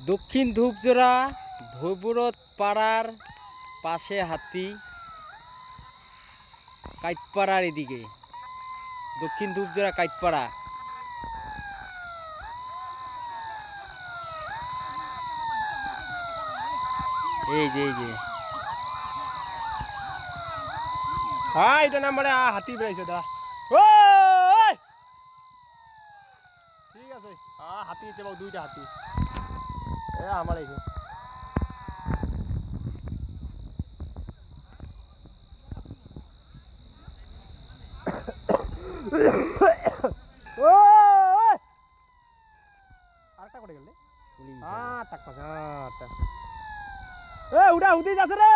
দক্ষিণ ধূপজোড়া ধৈবরত পাড়ার পাশে হাতি কাইতপাড়ার এদিকে দক্ষিণ ধূপজোড়া কাইতপাড়া এই যে এই যে হ্যাঁ এটা নাম্বারে হাতি বেড়াইছে দা। ওই ঠিক আছে হ্যাঁ হাতি আছে বাবু দুইটা হাতি। এ আমার এই! আরেকটা করে গেল হ্যাঁ হ্যাঁ এ উড়া উদি যাচ্ছে রে